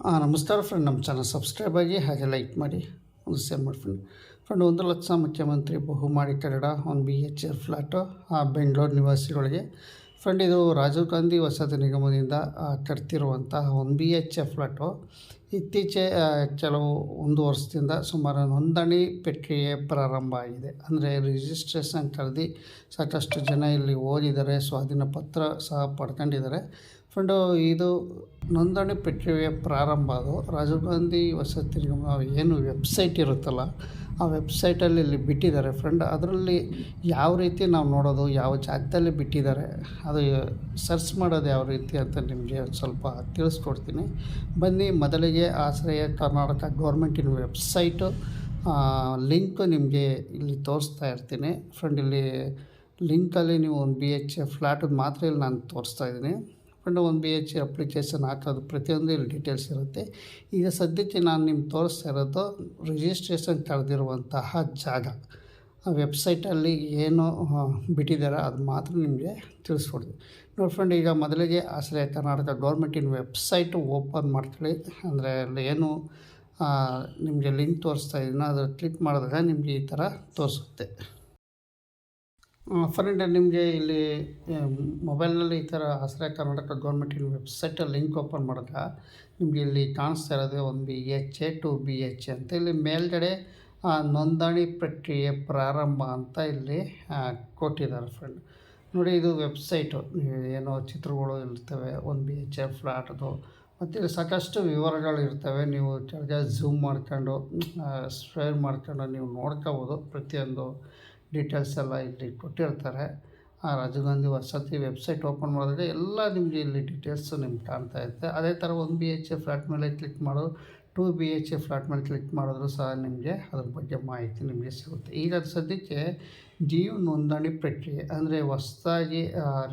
ನಮಸ್ಕಾರ ಫ್ರೆಂಡ್ ನಮ್ಮ channel subscribe ಆಗಿ ಹಾಗೆ ಲೈಕ್ ಮಾಡಿ. ಒಂದು ಶೇರ್ ಮಾಡಿ ಫ್ರೆಂಡ್ ಫ್ರೆಂಡ್ ಒಂದು ಲಕ್ಷ ಮುಖ್ಯಮಂತ್ರಿ ಬಹುಮಾಡಿ ಕನ್ನಡ, ಒಂದು B H L flat Bengaluru ನಿವಾಸಿಗಳಿಗೆ. ಫ್ರೆಂಡ್ ಇದು ರಾಜೀವ್ ಗಾಂಧಿ ವಸತಿ ನಿಗಮದಿಂದ ಕಟ್ತಿರುವಂತಹ ಒಂದು ಬಿ ಎಚ್ ಎಫ್ ಫ್ಲ್ಯಾಟು ಇತ್ತೀಚೆ ಕೆಲವು ಒಂದು ವರ್ಷದಿಂದ ಸುಮಾರು ನೋಂದಣಿ ಪ್ರಕ್ರಿಯೆ ಪ್ರಾರಂಭ ಆಗಿದೆ. ಅಂದರೆ ರಿಜಿಸ್ಟ್ರೇಷನ್ ಕರೆದು ಸಾಕಷ್ಟು ಜನ ಇಲ್ಲಿ ಓದಿದ್ದಾರೆ, ಸ್ವಾಧೀನ ಪತ್ರ ಸಹ ಪಡ್ಕೊಂಡಿದ್ದಾರೆ. ಫ್ರೆಂಡು ಇದು ನೋಂದಣಿ ಪ್ರಕ್ರಿಯೆ ಪ್ರಾರಂಭ ಅದು. ರಾಜೀವ್ ಗಾಂಧಿ ವಸತಿ ನಿಗಮ ಏನು ವೆಬ್ಸೈಟ್ ಇರುತ್ತಲ್ಲ, ಆ ವೆಬ್ಸೈಟಲ್ಲಿ ಇಲ್ಲಿ ಬಿಟ್ಟಿದ್ದಾರೆ ಫ್ರೆಂಡ್. ಅದರಲ್ಲಿ ಯಾವ ರೀತಿ ನಾವು ನೋಡೋದು, ಯಾವ ಜಾಗದಲ್ಲಿ ಬಿಟ್ಟಿದ್ದಾರೆ, ಅದು ಸರ್ಚ್ ಮಾಡೋದು ಯಾವ ರೀತಿ ಅಂತ ನಿಮಗೆ ಸ್ವಲ್ಪ ತಿಳಿಸ್ಕೊಡ್ತೀನಿ. ಬನ್ನಿ, ಮೊದಲಿಗೆ ಆಶ್ರಯ ಕರ್ನಾಟಕ ಗೌರ್ಮೆಂಟಿನ ವೆಬ್ಸೈಟು. ಲಿಂಕ್ ನಿಮಗೆ ಇಲ್ಲಿ ತೋರಿಸ್ತಾ ಇರ್ತೀನಿ. ಫ್ರೆಂಡ್, ಇಲ್ಲಿ ಲಿಂಕಲ್ಲಿ ನೀವು ಒಂದು ಬಿ ಎಚ್ ಎ ಫ್ಲ್ಯಾಟ್ ಮಾತ್ರ ಇಲ್ಲಿ ನಾನು ತೋರಿಸ್ತಾ ಇದ್ದೀನಿ. ಫ್ರೆಂಡ್ ಒಂದು ಬಿ ಎಚ್ ಅಪ್ಲಿಕೇಶನ್ ಹಾಕೋದು, ಪ್ರತಿಯೊಂದು ಇಲ್ಲಿ ಡೀಟೇಲ್ಸ್ ಇರುತ್ತೆ. ಈಗ ಸದ್ಯಕ್ಕೆ ನಾನು ನಿಮ್ಗೆ ತೋರಿಸ್ತಾ ಇರೋದು ರಿಜಿಸ್ಟ್ರೇಷನ್ ಕಳೆದಿರುವಂತಹ ಜಾಗ. ಆ ವೆಬ್ಸೈಟಲ್ಲಿ ಏನು ಬಿಟ್ಟಿದ್ದಾರೆ ಅದು ಮಾತ್ರ ನಿಮಗೆ ತಿಳಿಸ್ಕೊಡ್ತೀವಿ ನೋಡಿ ಫ್ರೆಂಡ್ ಈಗ ಮೊದಲಿಗೆ ಆಶ್ರಯ ಕರ್ನಾಟಕ ಗೌರ್ಮೆಂಟಿನ ವೆಬ್ಸೈಟ್ ಓಪನ್ ಮಾಡ್ಕೊಳ್ಳಿ. ಅಂದರೆ ಅಲ್ಲಿ ಏನು ನಿಮಗೆ ಲಿಂಕ್ ತೋರಿಸ್ತಾ ಇದ್ದೀನಿ ಅದರ ಕ್ಲಿಕ್ ಮಾಡಿದಾಗ ನಿಮಗೆ ಈ ಥರ ತೋರಿಸುತ್ತೆ. ಫ್ರೆಂಡ್ ನಿಮಗೆ ಇಲ್ಲಿ ಮೊಬೈಲ್ನಲ್ಲಿ ಈ ಥರ ಆಸರೆ ಕರ್ನಾಟಕ ಗೌರ್ಮೆಂಟಿನ ವೆಬ್ಸೈಟ್ ಲಿಂಕ್ ಓಪನ್ ಮಾಡಿದಾಗ ನಿಮಗೆ ಇಲ್ಲಿ ಕಾಣಿಸ್ತಾ ಇರೋದು ಒಂದು B H A two B H A ಅಂತ. ಇಲ್ಲಿ ಮೇಲ್ಗಡೆ ನೋಂದಣಿ ಪ್ರಕ್ರಿಯೆ ಪ್ರಾರಂಭ ಅಂತ ಇಲ್ಲಿ ಕೊಟ್ಟಿದ್ದಾರೆ ಫ್ರೆಂಡ್ ನೋಡಿ, ಇದು ವೆಬ್ಸೈಟು. ಏನೋ ಚಿತ್ರಗಳು ಇರ್ತವೆ, ಒಂದು ಬಿ ಎಚ್ ಎ ಫ್ಲ್ಯಾಟ್ದು ಮತ್ತು ಇಲ್ಲಿ ಸಾಕಷ್ಟು ವಿವರಗಳು ಇರ್ತವೆ. ನೀವು ಝೂಮ್ ಮಾಡ್ಕೊಂಡು ಸ್ಪ್ರೇರ್ ಮಾಡ್ಕೊಂಡು ನೀವು ನೋಡ್ಕೋಬೋದು ಪ್ರತಿಯೊಂದು. ಡೀಟೇಲ್ಸ್ ಎಲ್ಲ ಇಲ್ಲಿ ಕೊಟ್ಟಿರ್ತಾರೆ. ಆ ರಾಜೀವ್ ಗಾಂಧಿ ವಸತಿ ವೆಬ್ಸೈಟ್ ಓಪನ್ ಮಾಡಿದ್ರೆ ಎಲ್ಲ ನಿಮಗೆ ಇಲ್ಲಿ ಡೀಟೇಲ್ಸು ನಿಮ್ಗೆ ಕಾಣ್ತಾ ಇರುತ್ತೆ. ಅದೇ ಥರ ಒಂದು ಬಿ ಎಚ್ ಎ ಫ್ಲ್ಯಾಟ್ ಮೇಲೆ ಕ್ಲಿಕ್ ಮಾಡೋದು two B H A flat ಮೇಲೆ ಕ್ಲಿಕ್ ಮಾಡಿದ್ರು ಸಹ ನಿಮಗೆ ಅದ್ರ ಬಗ್ಗೆ ಮಾಹಿತಿ ನಿಮಗೆ ಸಿಗುತ್ತೆ. ಈಗ ಸದ್ಯಕ್ಕೆ ಜೀವ ನೋಂದಣಿ ಪ್ರಕ್ರಿಯೆ ಅಂದರೆ ಹೊಸದಾಗಿ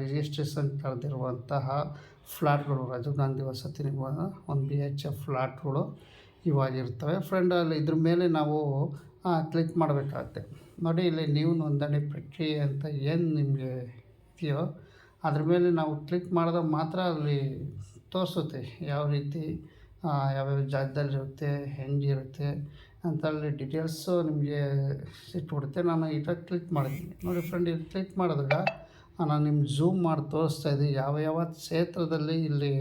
ರಿಜಿಸ್ಟ್ರೇಷನ್ ಕರೆದಿರುವಂತಹ ಫ್ಲಾಟ್ಗಳು ರಾಜೀವ್ ಗಾಂಧಿ ವಸತಿ ನಿಮ್ಮ ಒಂದು ಬಿ ಎಚ್ ಎ ಫ್ಲಾಟ್ಗಳು ಇವಾಗಿರ್ತವೆ. ಫ್ರೆಂಡ್ ಅಲ್ಲಿ ಇದ್ರ ಮೇಲೆ ನಾವು ಕ್ಲಿಕ್ ಮಾಡಬೇಕಾಗತ್ತೆ. ನೋಡಿ ಇಲ್ಲಿ ನೀವು ನೋಂದಣಿ ಪ್ರಕ್ರಿಯೆ ಅಂತ ಏನು ನಿಮಗೆ ಇದೆಯೋ, ಅದ್ರ ಮೇಲೆ ನಾವು ಕ್ಲಿಕ್ ಮಾಡಿದಾಗ ಮಾತ್ರ ಅಲ್ಲಿ ತೋರಿಸುತ್ತೆ ಯಾವ ರೀತಿ ಯಾವ್ಯಾವ ಜಾಗದಲ್ಲಿರುತ್ತೆ ಹೆಂಗಿರುತ್ತೆ ಅಂತ ಅಲ್ಲಿ ಡೀಟೇಲ್ಸು ನಿಮಗೆ ಇಟ್ಬಿಡುತ್ತೆ ನಾನು ಈಗ ಕ್ಲಿಕ್ ಮಾಡಿದ್ದೀನಿ. ನೋಡಿ ಫ್ರೆಂಡ್ ಇಲ್ಲಿ ಕ್ಲಿಕ್ ಮಾಡಿದಾಗ ನಾನು ನಿಮ್ಗೆ ಝೂಮ್ ಮಾಡಿ ತೋರಿಸ್ತಾ ಇದ್ದೀನಿ. ಯಾವ ಯಾವ ಕ್ಷೇತ್ರದಲ್ಲಿ ಇಲ್ಲಿ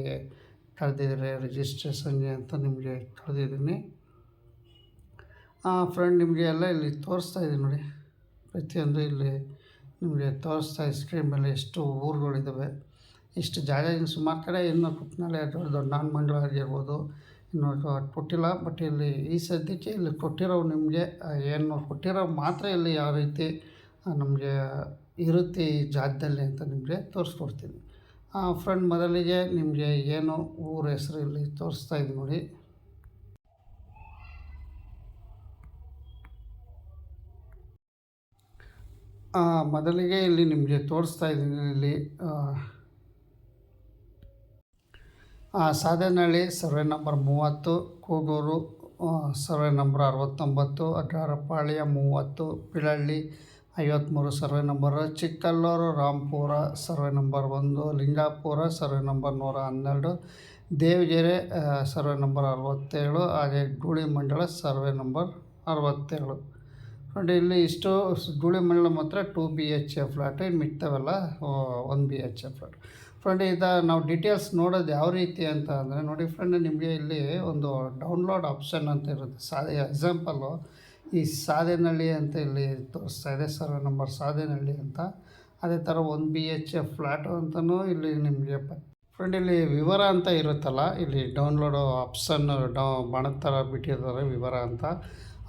ಕಳೆದಿದ್ದಾರೆ ರಿಜಿಸ್ಟ್ರೇಷನ್ಗೆ ಅಂತ ನಿಮಗೆ ಕಳೆದಿದ್ದೀನಿ ಫ್ರೆಂಡ್ ನಿಮಗೆ ಎಲ್ಲ ಇಲ್ಲಿ ತೋರಿಸ್ತಾ ಇದ್ದೀನಿ ನೋಡಿ. ಪ್ರತಿಯೊಂದು ಇಲ್ಲಿ ನಿಮಗೆ ತೋರಿಸ್ತಾ ಸ್ಕ್ರೀನ್ ಮೇಲೆ ಎಷ್ಟು ಊರುಗಳಿದ್ದಾವೆ ಇಷ್ಟು ಜಾಗ ಇನ್ನು ಸುಮಾರು ಕಡೆ ಇನ್ನು ಕುಟ್ನಾಳೆ ದೊಡ್ಡ ದೊಡ್ಡ ನಾನ್ಮಂಗ್ಲ ಆಗಿರ್ಬೋದು ಇನ್ನು ಕೊಟ್ಟಿಲ್ಲ ಬಟ್ ಇಲ್ಲಿ ಈ ಸದ್ಯಕ್ಕೆ ಇಲ್ಲಿ ಕೊಟ್ಟಿರೋ ನಿಮಗೆ ಏನು ಕೊಟ್ಟಿರೋ ಮಾತ್ರ ಇಲ್ಲಿ ಯಾವ ರೀತಿ ನಮಗೆ ಇರುತ್ತೆ ಈ ಜಾಗದಲ್ಲಿ ಅಂತ ನಿಮಗೆ ತೋರಿಸ್ಕೊಡ್ತೀನಿ. ಫ್ರೆಂಡ್ ಮೊದಲಿಗೆ ನಿಮಗೆ ಏನು ಊರ ಹೆಸರು ಇಲ್ಲಿ ತೋರಿಸ್ತಾ ಇದ್ದೀನಿ ನೋಡಿ ಆ, ಮೊದಲಿಗೆ ಇಲ್ಲಿ ನಿಮಗೆ ತೋರಿಸ್ತಾ ಇದ್ದೀನಿ ಇಲ್ಲಿ ಸಾಧನಹಳ್ಳಿ ಸರ್ವೆ ನಂಬರ್ ಮೂವತ್ತು, ಕೂಗೂರು ಸರ್ವೆ ನಂಬರ್ ಅರವತ್ತೊಂಬತ್ತು ಅಡ್ಡಾರಪಾಳ್ಯ ಮೂವತ್ತು, ಪಿಳಳ್ಳಿ ಐವತ್ತ್ಮೂರು survey number, Chikkalluru Rampura survey number ಒಂದು, ಲಿಂಗಾಪುರ ಸರ್ವೆ ನಂಬರ್ ನೂರ ಹನ್ನೆರಡು, ದೇವಗೆರೆ ಸರ್ವೆ ನಂಬರ್ ಅರವತ್ತೇಳು, ಹಾಗೆ ಗೂಳಿ ಮಂಡಳ ಸರ್ವೆ ನಂಬರ್ ಅರವತ್ತೇಳು. ನೋಡಿ, ಇಲ್ಲಿ ಇಷ್ಟು ಗುಳಿ ಮಂಡಳ ಮಾತ್ರ two B H A flat ಇನ್ನು ಮಿಕ್ತವೆಲ್ಲ one B H A flat friend ಇದು ನಾವು ಡೀಟೇಲ್ಸ್ ನೋಡೋದು ಯಾವ ರೀತಿ ಅಂತ ಅಂದರೆ, ನೋಡಿ ಫ್ರೆಂಡ್ ನಿಮಗೆ ಇಲ್ಲಿ ಒಂದು ಡೌನ್ಲೋಡ್ ಆಪ್ಷನ್ ಅಂತ ಇರುತ್ತೆ. ಸಾ ಎಕ್ಸಾಂಪಲ್ಲು ಈ ಸಾದೇನಹಳ್ಳಿ ಅಂತ ಇಲ್ಲಿ ತೋರಿಸ್ತಾ ಇದೆ. ಸರ್ ನಂಬರ್ ಸಾದೇನಹಳ್ಳಿ ಅಂತ. ಅದೇ ಥರ one B H A flat ಅಂತಲೂ ಇಲ್ಲಿ ನಿಮಗೆ ಫ್ರೆಂಡ್ ಇಲ್ಲಿ ವಿವರ ಅಂತ ಇರುತ್ತಲ್ಲ, ಇಲ್ಲಿ ಡೌನ್ಲೋಡು ಆಪ್ಷನ್ ಡೌ ಬಾಣದ ಥರ ಬಿಟ್ಟಿರ್ತಾರೆ ವಿವರ ಅಂತ.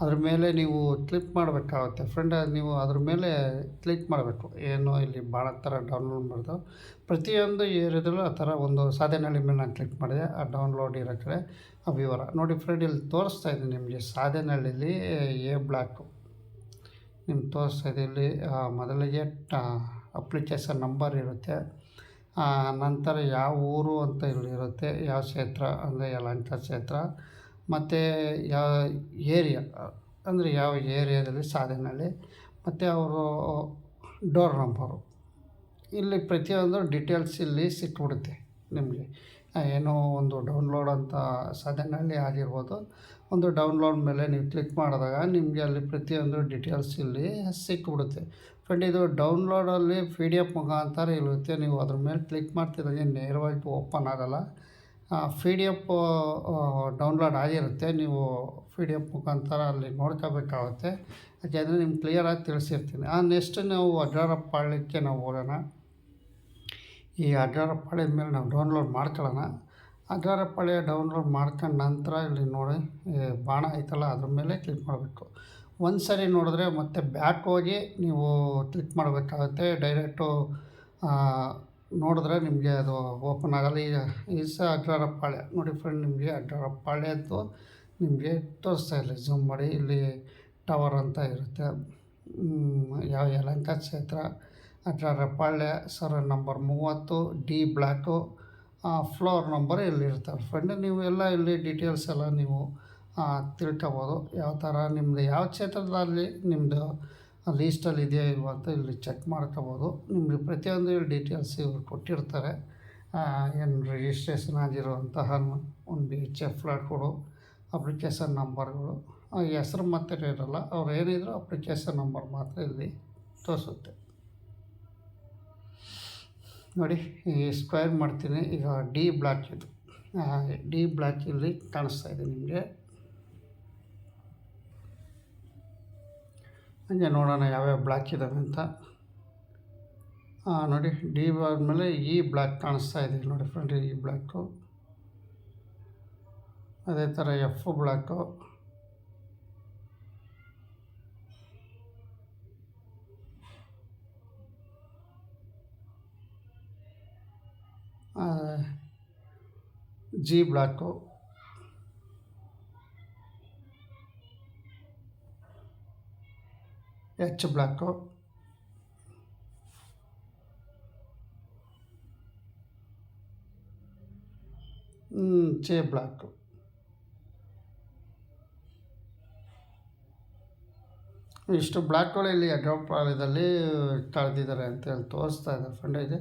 ಅದ್ರ ಮೇಲೆ ನೀವು ಕ್ಲಿಕ್ ಮಾಡಬೇಕಾಗುತ್ತೆ. ಫ್ರೆಂಡ್ ನೀವು ಅದ್ರ ಮೇಲೆ ಕ್ಲಿಕ್ ಮಾಡಬೇಕು. ಏನು ಇಲ್ಲಿ ಭಾಳ ಥರ ಡೌನ್ಲೋಡ್ ಮಾಡೋದು. ಪ್ರತಿಯೊಂದು ಏರಿಯಾದಲ್ಲೂ ಆ ಥರ ಒಂದು ಸಾಧನಹಳ್ಳಿ ಮೇಲೆ ನಾನು ಕ್ಲಿಕ್ ಮಾಡಿದೆ. ಆ ಡೌನ್ಲೋಡ್ ಇರೋ ಕಡೆ ಆ ವಿವರ. ನೋಡಿ ಫ್ರೆಂಡ್ ಇಲ್ಲಿ ತೋರಿಸ್ತಾ ಇದ್ದೀನಿ ನಿಮಗೆ ಸಾಧನಹಳ್ಳಿಲಿ ಎ ಬ್ಲಾಕು ನಿಮ್ಗೆ ತೋರಿಸ್ತಾ ಇದೆ ಇಲ್ಲಿ ಮೊದಲಿಗೆ ಅಪ್ಲಿಕೇಶನ್ ನಂಬರ್ ಇರುತ್ತೆ. ನಂತರ ಯಾವ ಊರು ಅಂತ ಇಲ್ಲಿರುತ್ತೆ ಯಾವ ಕ್ಷೇತ್ರ? ಅಂದರೆ ಯಲಹಂಕ ಕ್ಷೇತ್ರ. ಮತ್ತು ಯಾವ ಏರಿಯಾ, ಅಂದರೆ ಯಾವ ಏರಿಯಾದಲ್ಲಿ ಸಾಧನೆಯಲ್ಲಿ, ಮತ್ತು ಅವರು ಡೋರ್ ನಂಬರು ಇಲ್ಲಿ ಪ್ರತಿಯೊಂದು ಡಿಟೇಲ್ಸ್ ಇಲ್ಲಿ ಸಿಕ್ಬಿಡುತ್ತೆ ನಿಮಗೆ. ಏನೋ ಒಂದು ಡೌನ್ಲೋಡ್ ಅಂತ ಸಾಧನೆಯಲ್ಲಿ ಆಗಿರ್ಬೋದು. ಒಂದು ಡೌನ್ಲೋಡ್ ಮೇಲೆ ನೀವು ಕ್ಲಿಕ್ ಮಾಡಿದಾಗ ನಿಮಗೆ ಅಲ್ಲಿ ಪ್ರತಿಯೊಂದು ಡಿಟೇಲ್ಸ್ ಇಲ್ಲಿ ಸಿಕ್ಬಿಡುತ್ತೆ. ಫ್ರೆಂಡ್ ಇದು ಡೌನ್ಲೋಡಲ್ಲಿ ಪಿ ಡಿ ಎಫ್ ಮುಖಾಂತರ ಇರುತ್ತೆ. ನೀವು ಅದ್ರ ಮೇಲೆ ಕ್ಲಿಕ್ ಮಾಡ್ತಿದ್ದಾಗೆ ನೇರವಾಗಿ ಓಪನ್ ಆಗೋಲ್ಲ. ಪಿ ಡಿ ಎಫ್ ಡೌನ್ಲೋಡ್ ಆಗಿರುತ್ತೆ. ನೀವು ಪಿ ಡಿ ಎಫ್ ಮುಖಾಂತರ ಅಲ್ಲಿ ನೋಡ್ಕೋಬೇಕಾಗುತ್ತೆ. ಯಾಕೆಂದರೆ ನಿಮ್ಗೆ ಕ್ಲಿಯರಾಗಿ ತಿಳಿಸಿರ್ತೀನಿ. ಆ ನೆಕ್ಸ್ಟ್ ನಾವು ಅಡ್ಡಾರಪ್ಪಾಳ್ಯಕ್ಕೆ ನಾವು ಹೋಗೋಣ. ಈ ಅಡ್ಡಾರಪ್ಪಾಳ್ಯದ ಮೇಲೆ ನಾವು ಡೌನ್ಲೋಡ್ ಮಾಡ್ಕೊಳ್ಳೋಣ. ಅಡ್ಡಾರಪ್ಪಾಳ್ಯ ಡೌನ್ಲೋಡ್ ಮಾಡ್ಕೊಂಡ ನಂತರ ಇಲ್ಲಿ ನೋಡಿ ಬಾಣ ಐತಲ್ಲ, ಅದ್ರ ಮೇಲೆ ಕ್ಲಿಕ್ ಮಾಡಬೇಕು. ಒಂದು ಸರಿ ನೋಡಿದ್ರೆ ಮತ್ತೆ ಬ್ಯಾಕ್ ಹೋಗಿ ನೀವು ಕ್ಲಿಕ್ ಮಾಡಬೇಕಾಗುತ್ತೆ. ಡೈರೆಕ್ಟು ನೋಡಿದ್ರೆ ನಿಮಗೆ ಅದು ಓಪನ್ ಆಗಲ್ಲ. ಈಗ ಈ ಸಹ ನೋಡಿ ಫ್ರೆಂಡ್ ನಿಮಗೆ ಅಡ್ಡಾರಪ್ಪಾಳ್ಯದ್ದು ನಿಮಗೆ ತೋರಿಸ್ತಾ ಇಲ್ಲ. ಝೂಮ್ ಮಾಡಿ. ಇಲ್ಲಿ ಟವರ್ ಅಂತ ಇರುತ್ತೆ. ಯಾವ ಯಲಹಂಕ ಕ್ಷೇತ್ರ? ಅಡ್ಡಾರಪ್ಪಾಳ್ಯ ಸರ್ ನಂಬರ್ ಮೂವತ್ತು ಡಿ ಬ್ಲ್ಯಾಕು ಫ್ಲೋರ್ ನಂಬರ್ ಇಲ್ಲಿರ್ತವೆ ಫ್ರೆಂಡ್ ನೀವು ಎಲ್ಲ ಇಲ್ಲಿ ಡೀಟೇಲ್ಸ್ ಎಲ್ಲ ನೀವು ತಿಳ್ಕೊಬೋದು. ಯಾವ ಥರ? ನಿಮ್ಮದು ಯಾವ ಕ್ಷೇತ್ರದಲ್ಲಿ ನಿಮ್ಮದು ಲೀಸ್ಟಲ್ಲಿ ಇದೆಯಾ ಇಲ್ವಾ ಅಂತ ಇಲ್ಲಿ ಚೆಕ್ ಮಾಡ್ಕೋಬೋದು. ನಿಮಗೆ ಪ್ರತಿಯೊಂದು ಡೀಟೇಲ್ಸ್ ಇವರು ಕೊಟ್ಟಿರ್ತಾರೆ. ಏನು ರಿಜಿಸ್ಟ್ರೇಷನ್ ಆಗಿರುವಂತಹ ಒಂದು ಬಿ ಎಚ್ ಎಫ್ ಫ್ಲಾಟ್ಗಳು ಅಪ್ಲಿಕೇಶನ್ ನಂಬರ್ಗಳು ಹೆಸ್ರು ಮಾತ್ರ ಇರೋಲ್ಲ, ಅವ್ರು ಏನಿದ್ರು ಅಪ್ಲಿಕೇಶನ್ ನಂಬರ್ ಮಾತ್ರ ಇಲ್ಲಿ ತೋರಿಸುತ್ತೆ. ನೋಡಿ, ಈ ಸ್ಕ್ವೇರ್ ಮಾಡ್ತೀನಿ. ಈಗ ಡಿ ಬ್ಲಾಕ್ ಇದು. ಡಿ ಬ್ಲಾಕ್ ಇಲ್ಲಿ ಕಾಣಿಸ್ತಾ ಇದೆ ನಿಮಗೆ. ಹಂಗೆ ನೋಡೋಣ ಯಾವ್ಯಾವ ಬ್ಲಾಕ್ ಇದ್ದಾವೆ ಅಂತ. ನೋಡಿ ಡಿ ಆದಮೇಲೆ ಈ ಬ್ಲ್ಯಾಕ್ ಕಾಣಿಸ್ತಾ ಇದೆ. ನೋಡಿ ಫ್ರೆಂಡ್ ಈ ಬ್ಲ್ಯಾಕು ಅದೇ ಥರ F block G block H block J block ಇಷ್ಟು ಬ್ಲಾಕ್ಗಳು ಇಲ್ಲಿ ಅಡ್ವಾಪಾಳ್ಯದಲ್ಲಿ ಕಳೆದಿದ್ದಾರೆ ಅಂತೇಳಿ ತೋರಿಸ್ತಾ ಇದ್ದಾರೆ ಫ್ರೆಂಡ್ ಇದೆ.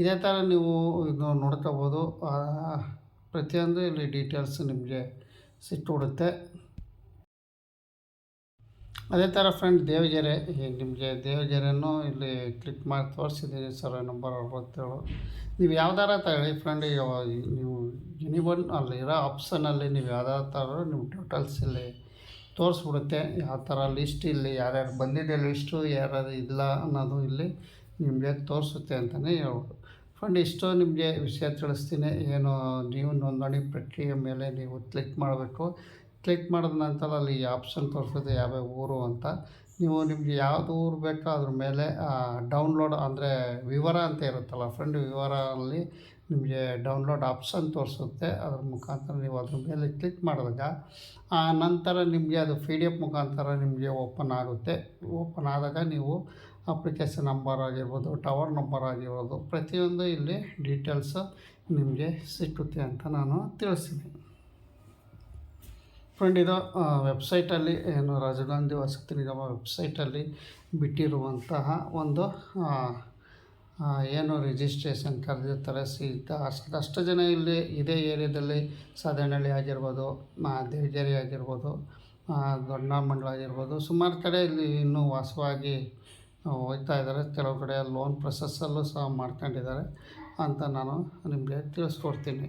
ಇದೇ ಥರ ನೀವು ಇದು ನೋಡ್ಕೋಬೋದು. ಪ್ರತಿಯೊಂದು ಇಲ್ಲಿ ಡೀಟೇಲ್ಸ್ ನಿಮಗೆ ಸಿಕ್ಬಿಡುತ್ತೆ. ಅದೇ ಥರ ಫ್ರೆಂಡ್ ದೇವಗೆರೆ ನಿಮಗೆ ದೇವಗೆರೆನೂ ಇಲ್ಲಿ ಕ್ಲಿಕ್ ಮಾಡಿ ತೋರಿಸಿದ್ದೀನಿ ಸರ್ ನಂಬರ್ ಅರವತ್ತೇಳು. ನೀವು ಯಾವ್ದಾರ ತಗೊಳ್ಳಿ ಫ್ರೆಂಡ್ ನೀವು ಎನಿ ಒನ್ ಅಲ್ಲಿರೋ ಆಪ್ಷನಲ್ಲಿ ನೀವು ಯಾವ್ದಾರ ಥರ ನಿಮ್ಮ ಟೋಟಲ್ಸ್ ಇಲ್ಲಿ ತೋರಿಸ್ಬಿಡುತ್ತೆ. ಯಾವ ಥರ ಲಿಸ್ಟ್ ಇಲ್ಲಿ, ಯಾರ್ಯಾರು ಬಂದಿದೆ ಲಿಸ್ಟು ಯಾರ್ಯಾರು ಇಲ್ಲ ಅನ್ನೋದು ಇಲ್ಲಿ ನಿಮಗೆ ತೋರಿಸುತ್ತೆ ಅಂತಲೇ ಹೇಳ್ಬೋದು. ಫ್ರೆಂಡ್ ಇಷ್ಟು ನಿಮಗೆ ವಿಷಯ ತಿಳಿಸ್ತೀನಿ. ಏನು, ನೀವು ನೋಂದಣಿ ಪ್ರಕ್ರಿಯೆ ಮೇಲೆ ನೀವು ಕ್ಲಿಕ್ ಮಾಡಬೇಕು. ಕ್ಲಿಕ್ ಮಾಡಿದ ನಂತರ ಅಲ್ಲಿ ಆಪ್ಷನ್ ತೋರಿಸುತ್ತೆ ಯಾವ್ಯಾವ ಊರು ಅಂತ. ನೀವು ನಿಮಗೆ ಯಾವುದು ಊರು ಬೇಕೋ ಅದ್ರ ಮೇಲೆ ಡೌನ್ಲೋಡ್ ಅಂದರೆ ವಿವರ ಅಂತ ಇರುತ್ತಲ್ಲ ಫ್ರೆಂಡ್ ವಿವರ ಅಲ್ಲಿ ನಿಮಗೆ ಡೌನ್ಲೋಡ್ ಆಪ್ಷನ್ ತೋರಿಸುತ್ತೆ. ಅದ್ರ ಮುಖಾಂತರ ನೀವು ಅದ್ರ ಮೇಲೆ ಕ್ಲಿಕ್ ಮಾಡಿದಾಗ, ಆ, ನಂತರ ನಿಮಗೆ ಅದು ಪಿ ಡಿ ಎಫ್ ಮುಖಾಂತರ ನಿಮಗೆ ಓಪನ್ ಆಗುತ್ತೆ. ಓಪನ್ ಆದಾಗ ನೀವು ಅಪ್ಲಿಕೇಶನ್ ನಂಬರ್ ಆಗಿರ್ಬೋದು, ಟವರ್ ನಂಬರ್ ಆಗಿರ್ಬೋದು, ಪ್ರತಿಯೊಂದು ಇಲ್ಲಿ ಡೀಟೇಲ್ಸು ನಿಮಗೆ ಸಿಕ್ಕುತ್ತೆ ಅಂತ ನಾನು ತಿಳಿಸ್ತೀನಿ ಫ್ರೆಂಡ್ ಇದು ವೆಬ್ಸೈಟಲ್ಲಿ ಏನು ರಾಜೀವ್ ಗಾಂಧಿ ವಸತಿ ನಿಗಮ ವೆಬ್ಸೈಟಲ್ಲಿ ಬಿಟ್ಟಿರುವಂತಹ ಒಂದು ಏನು ರಿಜಿಸ್ಟ್ರೇಷನ್ ಕರೆದಿರ್ತಾರೆ. ಸೀಟ್ ಅಷ್ಟು ಜನ ಇಲ್ಲಿ ಇದೇ ಏರಿಯಾದಲ್ಲಿ ಸಾಧನಹಳ್ಳಿ ಆಗಿರ್ಬೋದು ದೇವಗೆರೆ ಆಗಿರ್ಬೋದು ದೊಡ್ಡ ಮಂಡಳ ಆಗಿರ್ಬೋದು, ಸುಮಾರು ಕಡೆ ಇಲ್ಲಿ ಇನ್ನೂ ವಾಸವಾಗಿ ಹೋಗ್ತಾ ಇದ್ದಾರೆ. ಕೆಲವು ಕಡೆ ಲೋನ್ ಪ್ರೊಸೆಸ್ಸಲ್ಲೂ ಸಹ ಮಾಡ್ಕೊಂಡಿದ್ದಾರೆ ಅಂತ ನಾನು ನಿಮಗೆ ತಿಳಿಸ್ಕೊಡ್ತೀನಿ.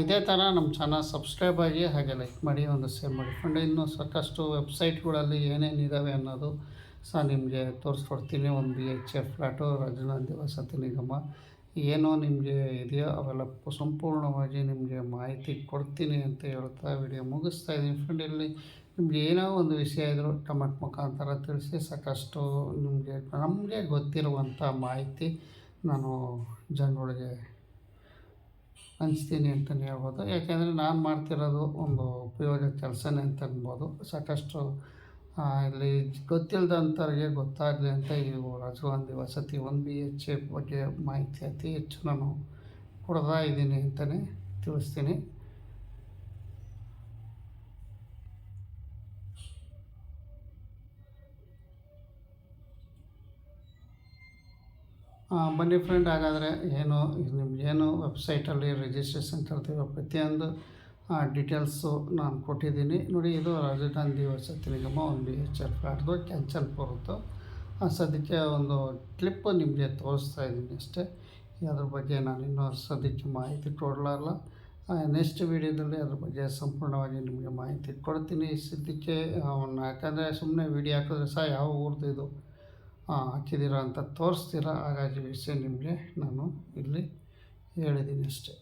ಇದೇ ಥರ ನಮ್ಮ ಚಾನಲ್ ಸಬ್ಸ್ಕ್ರೈಬ್ ಆಗಿ ಹಾಗೆ ಲೈಕ್ ಮಾಡಿ, ಒಂದು ಶೇರ್ ಮಾಡಿ. ಫ್ರೆಂಡ್, ಇನ್ನೂ ಸಾಕಷ್ಟು ವೆಬ್ಸೈಟ್ಗಳಲ್ಲಿ ಏನೇನಿದ್ದಾವೆ ಅನ್ನೋದು ಸಹ ನಿಮಗೆ ತೋರಿಸ್ಕೊಡ್ತೀನಿ. ಒಂದು B H F flat Rajiv ವಸತಿ ನಿಗಮ. ಏನೋ ನಿಮಗೆ ಇದೆಯೋ ಅವೆಲ್ಲ ಸಂಪೂರ್ಣವಾಗಿ ನಿಮಗೆ ಮಾಹಿತಿ ಕೊಡ್ತೀನಿ ಅಂತ ಹೇಳ್ತಾ ವಿಡಿಯೋ ಮುಗಿಸ್ತಾ ಇದ್ದೀನಿ. ಫ್ರೆಂಡ್, ಇಲ್ಲಿ ನಿಮ್ಗೆ ಏನೋ ಒಂದು ವಿಷಯ ಇದ್ದರೂ ಕಮೆಂಟ್ ಮುಖಾಂತರ ತಿಳಿಸಿ, ಸಾಕಷ್ಟು ನಿಮಗೆ ನಮಗೆ ಗೊತ್ತಿರುವಂಥ ಮಾಹಿತಿ ನಾನು ಜನಗಳಿಗೆ ಹಂಚ್ತೀನಿ ಅಂತಲೇ ಹೇಳ್ಬೋದು. ಯಾಕೆಂದರೆ ನಾನು ಮಾಡ್ತಿರೋದು ಒಂದು ಉಪಯೋಗ ಕೆಲಸನೇ ಅಂತ ಅನ್ಬೋದು. ಸಾಕಷ್ಟು ಇಲ್ಲಿ ಗೊತ್ತಿಲ್ಲದಂಥವ್ರಿಗೆ ಗೊತ್ತಾಗಲಿ ಅಂತ ಇವು ರಾಜೀವ್ ಗಾಂಧಿ ವಸತಿ ಒಂದು ಬಿ ಎಚ್ ಎ ಬಗ್ಗೆ ಮಾಹಿತಿ ಅತಿ ಹೆಚ್ಚು ನಾನು ಕೊಡ್ತಾ ಇದ್ದೀನಿ ಅಂತಲೇ ತಿಳಿಸ್ತೀನಿ. ಬನ್ನಿ ಫ್ರೆಂಡ್ ಹಾಗಾದರೆ ಏನು ನಿಮ್ಗೇನು ವೆಬ್ಸೈಟಲ್ಲಿ ರಿಜಿಸ್ಟ್ರೇಷನ್ ಕರ್ತೀವೋ ಪ್ರತಿಯೊಂದು ಡೀಟೇಲ್ಸು ನಾನು ಕೊಟ್ಟಿದ್ದೀನಿ. ನೋಡಿ ಇದು ರಾಜಧಾನಿ ವಸತಿ ನಿಗಮ ಒಂದು ಬಿ ಎಚ್ ಎಲ್ ಕಾರ್ಡ್ದು ಕ್ಯಾನ್ಸಲ್ ಬರುತ್ತೆ ಆ, ಸದ್ಯಕ್ಕೆ ಒಂದು ಕ್ಲಿಪ್ ನಿಮಗೆ ತೋರಿಸ್ತಾ ಇದ್ದೀನಿ ಅಷ್ಟೇ. ಅದ್ರ ಬಗ್ಗೆ ನಾನು ಇನ್ನೂ ಸದ್ಯಕ್ಕೆ ಮಾಹಿತಿ ಕೊಡಲಾರಲ್ಲ ನೆಕ್ಸ್ಟ್ ವೀಡಿಯೋದಲ್ಲಿ ಅದ್ರ ಬಗ್ಗೆ ಸಂಪೂರ್ಣವಾಗಿ ನಿಮಗೆ ಮಾಹಿತಿ ಕೊಡ್ತೀನಿ. ಸದ್ಯಕ್ಕೆ ಅವನ್ನ ಯಾಕಂದರೆ ಸುಮ್ಮನೆ ವೀಡಿಯೋ ಹಾಕಿದ್ರೆ ಸಹ ಯಾವ ಊರ್ದು ಇದು? ಹಾಕಿದ್ದೀರಾ ಅಂತ ತೋರಿಸ್ತೀರಾ? ಹಾಗಾಗಿ ವಿಷಯ ನಿಮಗೆ ನಾನು ಇಲ್ಲಿ ಹೇಳಿದ್ದೀನಿ ಅಷ್ಟೇ.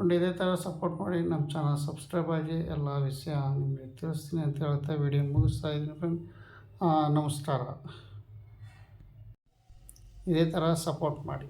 ಒಂದು ಇದೇ ಥರ ಸಪೋರ್ಟ್ ಮಾಡಿ ನಮ್ಮ ಚಾನಲ್ ಸಬ್ಸ್ಕ್ರೈಬ್ ಆಗಿ ಎಲ್ಲ ವಿಷಯ ನಿಮಗೆ ತಿಳಿಸ್ತೀನಿ ಅಂತ ಹೇಳ್ತಾ ವಿಡಿಯೋ ಮುಗಿಸ್ತಾ ಇದ್ದೀನಿ ಫ್ರೆಂಡ್ ನಮಸ್ಕಾರ. ಇದೇ ಥರ ಸಪೋರ್ಟ್ ಮಾಡಿ.